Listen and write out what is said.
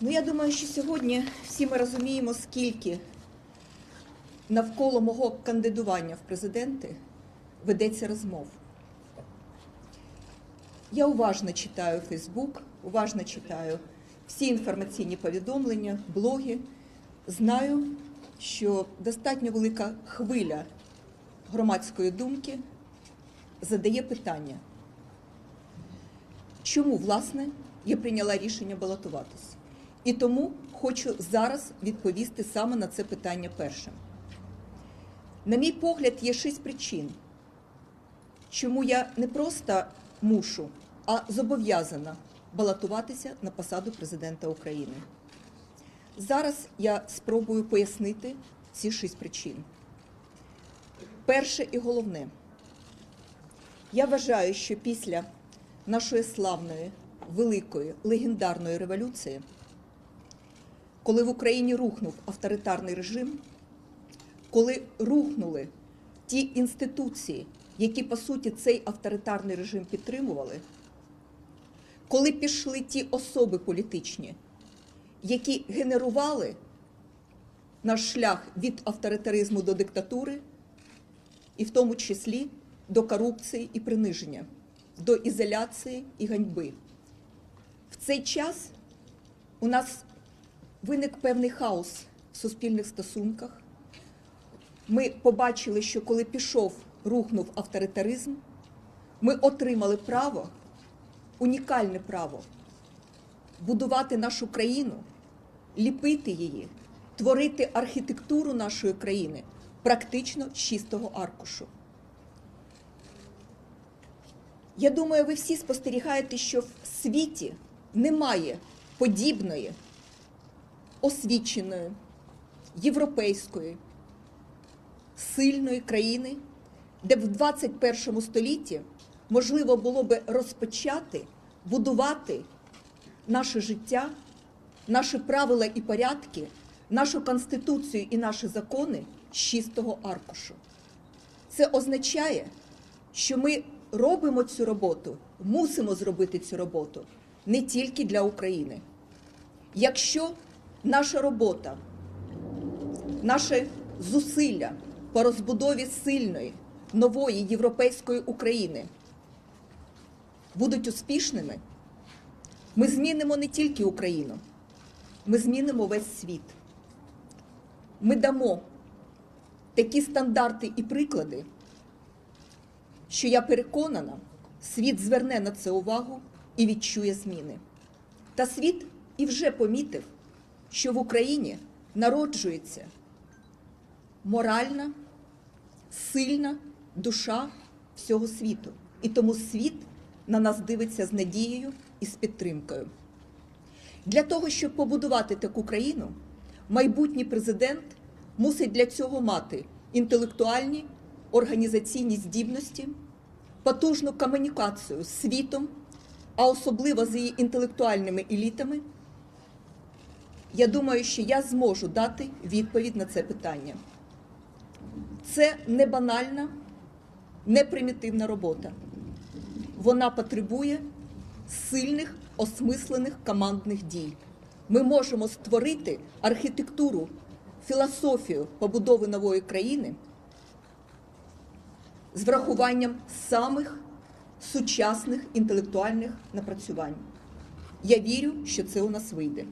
Ну, я думаю, що сьогодні всі ми розуміємо, скільки навколо мого кандидування в президенти ведеться розмов. Я уважно читаю Фейсбук, уважно читаю всі інформаційні повідомлення, блоги. Знаю, що достатньо велика хвиля громадської думки задає питання, чому, власне, я прийняла рішення балотуватись. І тому хочу зараз відповісти саме на це питання першим. На мій погляд, є шість причин, чому я не просто мушу, а зобов'язана балотуватися на посаду президента України. Зараз я спробую пояснити ці шість причин. Перше і головне, я вважаю, що після нашої славної, великої, легендарної революції, коли в Україні рухнув авторитарний режим, коли рухнули ті інституції, які по суті цей авторитарний режим підтримували, коли пішли ті особи політичні, які генерували наш шлях від авторитаризму до диктатури, і в тому числі до корупції і приниження, до ізоляції і ганьби. В цей час у нас виник певний хаос в суспільних стосунках. Ми побачили, що коли пішов, рухнув авторитаризм, ми отримали право, унікальне право будувати нашу країну, ліпити її, творити архітектуру нашої країни практично з чистого аркушу. Я думаю, ви всі спостерігаєте, що в світі немає подібної освіченої, європейської, сильної країни, де в 21 столітті можливо було би розпочати будувати наше життя, наші правила і порядки, нашу конституцію і наші закони з чистого аркушу. Це означає, що ми робимо цю роботу, мусимо зробити цю роботу не тільки для України. Якщо наша робота, наші зусилля по розбудові сильної нової європейської України будуть успішними, ми змінимо не тільки Україну, ми змінимо весь світ. Ми дамо такі стандарти і приклади, що я переконана, світ зверне на це увагу і відчує зміни. Та світ і вже помітив, що в Україні народжується моральна, сильна душа всього світу. І тому світ на нас дивиться з надією і з підтримкою. Для того, щоб побудувати таку країну, майбутній президент мусить для цього мати інтелектуальні, організаційні здібності, потужну комунікацію з світом, а особливо з її інтелектуальними елітами. Я думаю, що я зможу дати відповідь на це питання. Це не банальна, не примітивна робота. Вона потребує сильних, осмислених командних дій. Ми можемо створити архітектуру, філософію побудови нової країни з врахуванням самих сучасних інтелектуальних напрацювань. Я вірю, що це у нас вийде.